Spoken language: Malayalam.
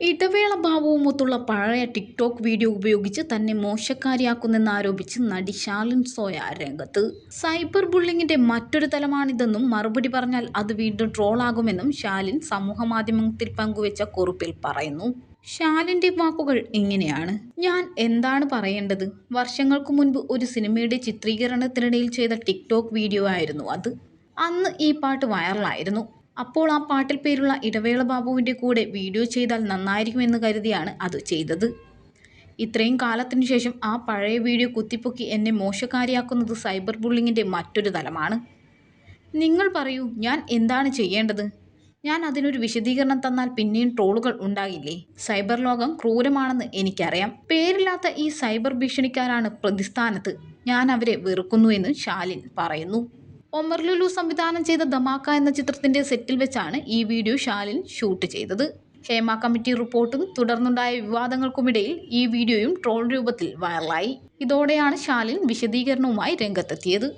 ഇടവേള ഭാവവുമൊത്തുള്ള പഴയ ടിക്ടോക്ക് വീഡിയോ ഉപയോഗിച്ച് തന്നെ മോശക്കാരിയാക്കുന്നെന്നാരോപിച്ച് നടി ശാലിൻ സോയ രംഗത്ത്. സൈബർ ബുള്ളിങ്ങിന്റെ മറ്റൊരു തലമാണിതെന്നും മറുപടി പറഞ്ഞാൽ അത് വീണ്ടും ട്രോളാകുമെന്നും ശാലിൻ സമൂഹമാധ്യമത്തിൽ പങ്കുവെച്ച കുറിപ്പിൽ പറയുന്നു. ഷാലിന്റെ വാക്കുകൾ ഇങ്ങനെയാണ്. ഞാൻ എന്താണ് പറയേണ്ടത്? വർഷങ്ങൾക്ക് മുൻപ് ഒരു സിനിമയുടെ ചിത്രീകരണത്തിനിടയിൽ ചെയ്ത ടിക്ടോക്ക് വീഡിയോ ആയിരുന്നു അത്. അന്ന് ഈ പാട്ട് വൈറലായിരുന്നു. അപ്പോൾ ആ പാട്ടിൽ പേരുള്ള ഇടവേള ബാബുവിന്റെ കൂടെ വീഡിയോ ചെയ്താൽ നന്നായിരിക്കുമെന്ന് കരുതിയാണ് അത് ചെയ്തത്. ഇത്രയും കാലത്തിനു ശേഷം ആ പഴയ വീഡിയോ കുത്തിപ്പൊക്കി എന്നെ മോശക്കാരിയാക്കുന്നത് സൈബർ ബുള്ളിങ്ങിന്റെ മറ്റൊരു തലമാണ്. നിങ്ങൾ പറയൂ ഞാൻ എന്താണ് ചെയ്യേണ്ടത്? ഞാൻ അതിനൊരു വിശദീകരണം തന്നാൽ പിന്നെയും ട്രോളുകൾ ഉണ്ടാകില്ലേ? സൈബർ ലോകം ക്രൂരമാണെന്ന് എനിക്കറിയാം. പേരില്ലാത്ത ഈ സൈബർ ഭീഷണിക്കാരാണ് പ്രതിസ്ഥാനത്ത്. ഞാൻ അവരെ വെറുക്കുന്നു എന്ന് ശാലിൻ പറയുന്നു. ഒമർ ലുലു സംവിധാനം ചെയ്ത ധമാക്ക എന്ന ചിത്രത്തിന്റെ സെറ്റിൽ വെച്ചാണ് ഈ വീഡിയോ ഷാലിൻ ഷൂട്ട് ചെയ്തത്. ഹേമ കമ്മിറ്റി റിപ്പോർട്ടും തുടർന്നുണ്ടായ വിവാദങ്ങൾക്കുമിടയിൽ ഈ വീഡിയോയും ട്രോൾ രൂപത്തിൽ വൈറലായി. ഇതോടെയാണ് ഷാലിൻ വിശദീകരണവുമായി രംഗത്തെത്തിയത്.